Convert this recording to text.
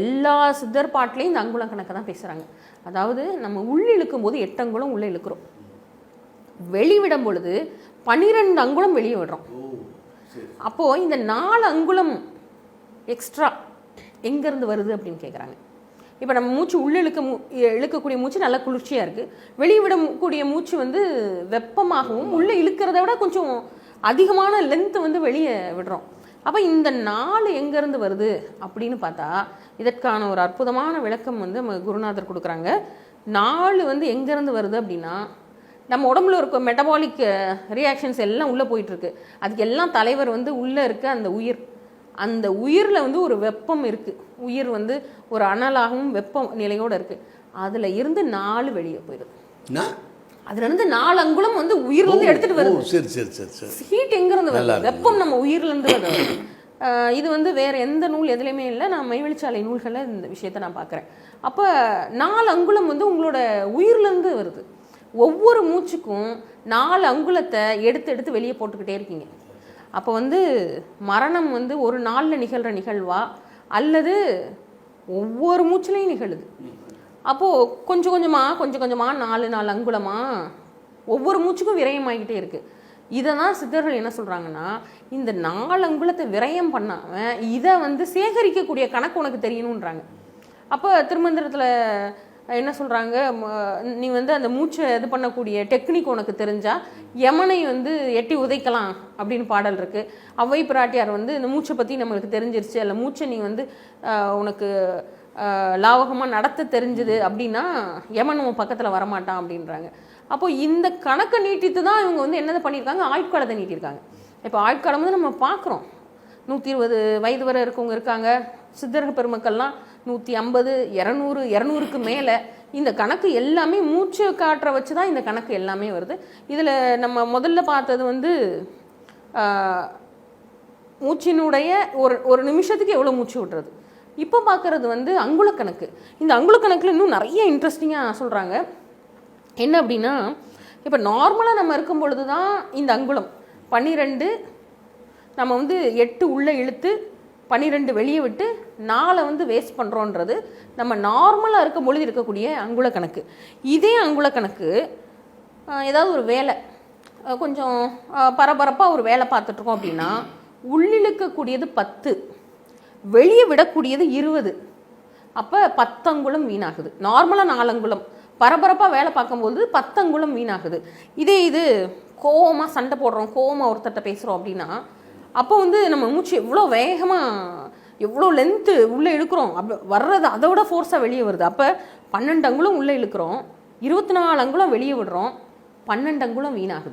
எல்லா சித்தர் பாட்டிலையும் இந்த அங்குலம் கணக்கு தான் பேசுகிறாங்க அதாவது நம்ம உள் இழுக்கும் போது எட்டு அங்குலம் உள்ளே இழுக்கிறோம். வெளிவிடும் பொழுது பன்னிரெண்டு அங்குலம் வெளியே விடுறோம். அப்போது இந்த நாலு அங்குலம் எக்ஸ்ட்ரா எங்கேருந்து வருது அப்படின்னு கேட்குறாங்க இப்போ நம்ம மூச்சு உள்ளே இழுக்க மூ இழுக்கக்கூடிய மூச்சு நல்லா குளிர்ச்சியாக இருக்குது வெளிவிடக்கூடிய மூச்சு வந்து வெப்பமாகவும் உள்ளே இழுக்கிறத விட கொஞ்சம் அதிகமான லென்த்து வந்து வெளியே விடுறோம். அப்போ இந்த நாலு எங்கேருந்து வருது அப்படின்னு பார்த்தா இதற்கான ஒரு அற்புதமான விளக்கம் வந்து நம்ம குருநாதர் கொடுக்குறாங்க. நாலு வந்து எங்கேருந்து வருது அப்படின்னா நம்ம உடம்புல இருக்க மெட்டபாலிக் ரியாக்ஷன்ஸ் எல்லாம் உள்ளே போயிட்டுருக்கு. அதுக்கு எல்லாம் தலைவர் வந்து உள்ளே இருக்க அந்த உயிர். அந்த உயிரில் வந்து ஒரு வெப்பம் இருக்குது உயிர் வந்து ஒரு அனலாகவும் வெப்பம் நிலையோடு இருக்குது அதில் இருந்து நாலு வெளியே போயிடுது. என்ன? அதுல இருந்து நாலு அங்குலம் வந்து உயிர்லேருந்து எடுத்துகிட்டு வருது. சரி சரி சரி சரி. ஹீட் எங்கேருந்து வருது. வெப்பம் நம்ம உயிர்லேருந்து வருது. இது வந்து வேற எந்த நூல் எதுலையுமே இல்லை. நான் மைவெளிச்சாலை நூல்களில் இந்த விஷயத்தை நான் பார்க்குறேன். அப்போ நாலு அங்குலம் வந்து உங்களோட உயிர்லேருந்து வருது. ஒவ்வொரு மூச்சுக்கும் நாலு அங்குலத்தை எடுத்து எடுத்து வெளியே போட்டுக்கிட்டே இருக்கீங்க. அப்போ வந்து மரணம் வந்து ஒரு நாளில் நிகழ்கிற நிகழ்வா? அல்லது ஒவ்வொரு மூச்சுலையும் நிகழுது. அப்போது கொஞ்சம் கொஞ்சமாக கொஞ்சம் கொஞ்சமாக நாலு நாலு அங்குலமாக ஒவ்வொரு மூச்சுக்கும் விரயமாகிட்டே இருக்குது இதை தான் சித்தர்கள் என்ன சொல்கிறாங்கன்னா இந்த நாலு அங்குலத்தை விரயம் பண்ணாமல் இதை வந்து சேகரிக்கக்கூடிய கணக்கு உனக்கு தெரியணுன்றாங்க அப்போ திருமந்திரத்தில் என்ன சொல்கிறாங்க நீ வந்து அந்த மூச்சை இது பண்ணக்கூடிய டெக்னிக் உனக்கு தெரிஞ்சால் யமனை வந்து எட்டி உதைக்கலாம் அப்படின்னு பாடல் இருக்குது அவ்வை பிராட்டியார் வந்து இந்த மூச்சை பற்றி நம்மளுக்கு தெரிஞ்சிருச்சு. அல்ல மூச்சை நீ வந்து உனக்கு லாவகமாக நடத்த தெரிஞ்சுது அப்படின்னா யமன் உன் பக்கத்தில் வரமாட்டான் அப்படின்றாங்க. அப்போ இந்த கணக்கை நீட்டித்து தான் இவங்க வந்து என்னது பண்ணியிருக்காங்க? ஆயுட்காலத்தை நீட்டியிருக்காங்க. இப்போ ஆயுட்காலம் வந்து நம்ம பார்க்குறோம். நூற்றி இருபது வயது வரை இருக்கவங்க இருக்காங்க. சித்தர்கள் பெருமக்கள்லாம் நூற்றி ஐம்பது இரநூறு இரநூறுக்கு மேலே. இந்த கணக்கு எல்லாமே மூச்சு காற்றை வச்சு தான் இந்த கணக்கு எல்லாமே வருது. இதில் நம்ம முதல்ல பார்த்தது வந்து மூச்சினுடைய ஒரு ஒரு நிமிஷத்துக்கு எவ்வளோ மூச்சு விடுறது இப்போ பார்க்குறது வந்து அங்குலக்கணக்கு. இந்த அங்குலக்கணக்கில் இன்னும் நிறைய இன்ட்ரெஸ்டிங்காக சொல்கிறாங்க என்ன அப்படின்னா இப்போ நார்மலாக நம்ம இருக்கும் பொழுது தான் இந்த அங்குலம். பன்னிரெண்டு நம்ம வந்து எட்டு உள்ளே இழுத்து பன்னிரெண்டு வெளியே விட்டு நாலை வந்து வேஸ்ட் பண்ணுறோன்றது நம்ம நார்மலாக இருக்கும் பொழுது இருக்கக்கூடிய அங்குல கணக்கு இதே அங்குல கணக்கு ஏதாவது ஒரு வேலை கொஞ்சம் பரபரப்பாக ஒரு வேலை பார்த்துட்ருக்கோம் அப்படின்னா உள்ளிழுக்கக்கூடியது பத்து. வெளியே விடக்கூடியது இருபது. அப்போ பத்தங்குளம் வீணாகுது. நார்மலாக நாலங்குளம். பரபரப்பாக வேலை பார்க்கும்போது பத்தங்குளம் வீணாகுது. இதே இது கோவமாக சண்டை போடுறோம் கோவமாக ஒருத்தர்கிட்ட பேசுகிறோம் அப்படின்னா அப்போ வந்து நம்ம மூச்சு எவ்வளோ வேகமாக எவ்வளோ லென்த்து உள்ளே இழுக்கிறோம். அப்போ வர்றது அதை விட ஃபோர்ஸாக வெளியே வருது. அப்போ பன்னெண்டு அங்குலம் உள்ளே இழுக்கிறோம் இருபத்தி நாலு அங்குலம் வெளியே விடுறோம் பன்னெண்டு அங்குலம் வீணாகுது.